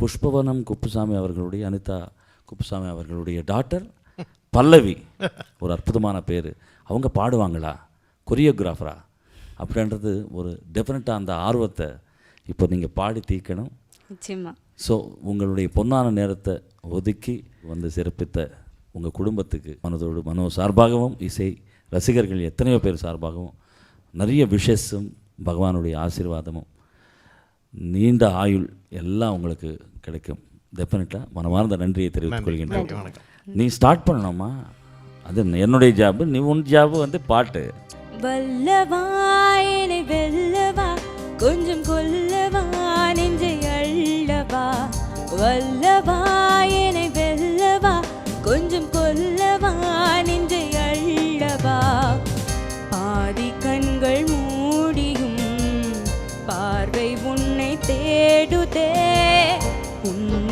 புஷ்பவனம் குப்புசாமி அவர்களுடைய அனிதா குப்புசாமி அவர்களுடைய டாட்டர் பல்லவி. ஒரு அற்புதமான பேர். அவங்க பாடுவாங்களா? கொரியோகிராஃபரா அப்படின்றது ஒரு டெஃபினட்டாக அந்த ஆர்வத்தை இப்போ நீங்கள் பாடி தீர்க்கணும். ஸோ உங்களுடைய பொன்னான நேரத்தை ஒதுக்கி வந்து சிறப்பித்த உங்கள் குடும்பத்துக்கு மனதோடு மனோ சார்பாகவும் இசை ரசிகர்கள் எத்தனையோ பேர் சார்பாகவும் நிறைய விஷஸும் பகவானுடைய ஆசீர்வாதமும் நீண்ட ஆயுள் எல்லாம் உங்களுக்கு கிடைக்கும். டெஃபினட்டாக மனமார்ந்த நன்றியை தெரிவித்துக் கொள்கின்றேன். நீ ஸ்டார்ட் பண்ணணுமா? அது என்னுடைய ஜாபு நீ உன் ஜாபு வந்து பாட்டு. வல்லவா என்னை வெல்லவா கொஞ்சம் கொல்லவா நெஞ்சை அள்ளவா. வல்லவா என்னை வெல்லவா கொஞ்சம் கொல்லவா நெஞ்சை அள்ளவா. பாதி கண்கள் மூடியும் பார்வை உன்னை தேடுதே. உன்